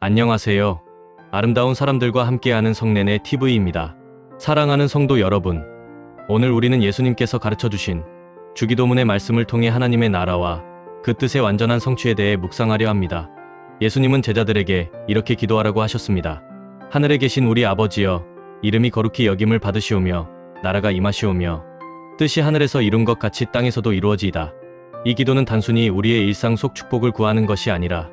안녕하세요. 아름다운 사람들과 함께하는 성nen의 TV입니다. 사랑하는 성도 여러분. 오늘 우리는 예수님께서 가르쳐 주신 주기도문의 말씀을 통해 하나님의 나라와 그 뜻의 완전한 성취에 대해 묵상하려 합니다. 예수님은 제자들에게 이렇게 기도하라고 하셨습니다. 하늘에 계신 우리 아버지여, 이름이 거룩히 여김을 받으시오며, 나라가 임하시오며, 뜻이 하늘에서 이룬 것 같이 땅에서도 이루어지이다. 이 기도는 단순히 우리의 일상 속 축복을 구하는 것이 아니라,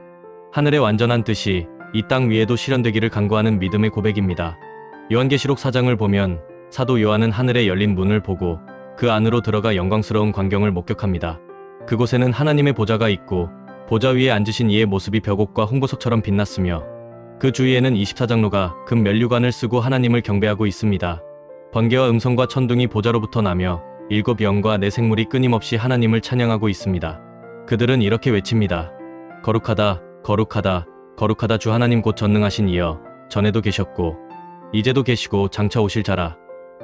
하늘의 완전한 뜻이 이 땅 위에도 실현되기를 간구하는 믿음의 고백입니다. 요한계시록 4장을 보면 사도 요한은 하늘에 열린 문을 보고 그 안으로 들어가 영광스러운 광경을 목격합니다. 그곳에는 하나님의 보좌가 있고 보좌 위에 앉으신 이의 모습이 벽옥과 홍보석처럼 빛났으며 그 주위에는 24장로가 금 면류관을 쓰고 하나님을 경배하고 있습니다. 번개와 음성과 천둥이 보좌로부터 나며 일곱 영과 네 생물이 끊임없이 하나님을 찬양하고 있습니다. 그들은 이렇게 외칩니다. 거룩하다, 거룩하다, 거룩하다 주 하나님 곧 전능하신 이여, 전에도 계셨고, 이제도 계시고 장차 오실 자라.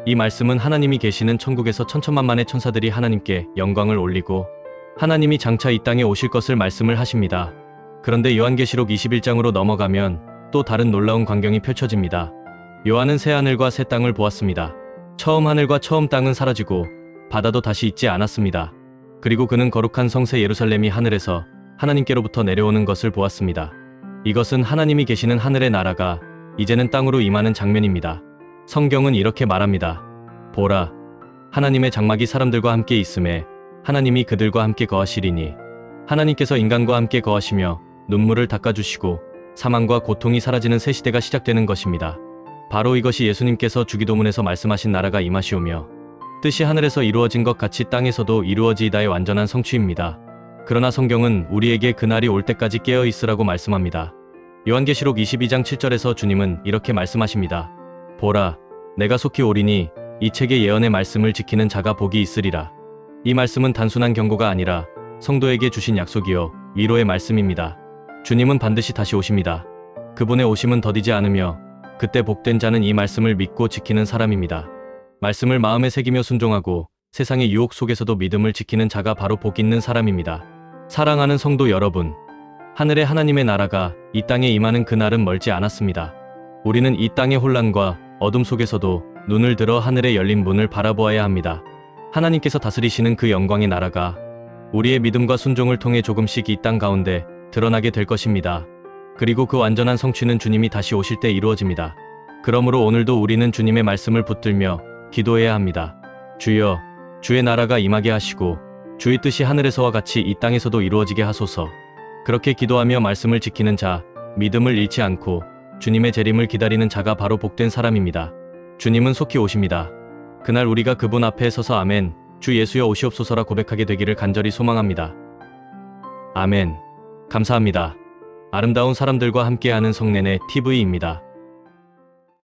이 말씀은 하나님이 계시는 천국에서 천천만만의 천사들이 하나님께 영광을 올리고, 하나님이 장차 이 땅에 오실 것을 말씀을 하십니다. 그런데 요한계시록 21장으로 넘어가면 또 다른 놀라운 광경이 펼쳐집니다. 요한은 새 하늘과 새 땅을 보았습니다. 처음 하늘과 처음 땅은 사라지고 바다도 다시 있지 않았습니다. 그리고 그는 거룩한 성새 예루살렘이 하늘에서 하나님께로부터 내려오는 것을 보았습니다. 이것은 하나님이 계시는 하늘의 나라가 이제는 땅으로 임하는 장면입니다. 성경은 이렇게 말합니다. 보라, 하나님의 장막이 사람들과 함께 있음에 하나님이 그들과 함께 거하시리니 하나님께서 인간과 함께 거하시며 눈물을 닦아주시고 사망과 고통이 사라지는 새 시대가 시작되는 것입니다. 바로 이것이 예수님께서 주기도문에서 말씀하신 나라가 임하시오며 뜻이 하늘에서 이루어진 것 같이 땅에서도 이루어지이다의 완전한 성취입니다. 그러나 성경은 우리에게 그날이 올 때까지 깨어 있으라고 말씀합니다. 요한계시록 22장 7절에서 주님은 이렇게 말씀하십니다. 보라, 내가 속히 오리니 이 책의 예언의 말씀을 지키는 자가 복이 있으리라. 이 말씀은 단순한 경고가 아니라 성도에게 주신 약속이요 위로의 말씀입니다. 주님은 반드시 다시 오십니다. 그분의 오심은 더디지 않으며 그때 복된 자는 이 말씀을 믿고 지키는 사람입니다. 말씀을 마음에 새기며 순종하고 세상의 유혹 속에서도 믿음을 지키는 자가 바로 복 있는 사람입니다. 사랑하는 성도 여러분, 하늘의 하나님의 나라가 이 땅에 임하는 그날은 멀지 않았습니다. 우리는 이 땅의 혼란과 어둠 속에서도 눈을 들어 하늘에 열린 문을 바라보아야 합니다. 하나님께서 다스리시는 그 영광의 나라가 우리의 믿음과 순종을 통해 조금씩 이 땅 가운데 드러나게 될 것입니다. 그리고 그 완전한 성취는 주님이 다시 오실 때 이루어집니다. 그러므로 오늘도 우리는 주님의 말씀을 붙들며 기도해야 합니다. 주여, 주의 나라가 임하게 하시고 주의 뜻이 하늘에서와 같이 이 땅에서도 이루어지게 하소서. 그렇게 기도하며 말씀을 지키는 자, 믿음을 잃지 않고 주님의 재림을 기다리는 자가 바로 복된 사람입니다. 주님은 속히 오십니다. 그날 우리가 그분 앞에 서서 아멘, 주 예수여 오시옵소서라 고백하게 되기를 간절히 소망합니다. 아멘. 감사합니다. 아름다운 사람들과 함께하는 성nen의 TV입니다.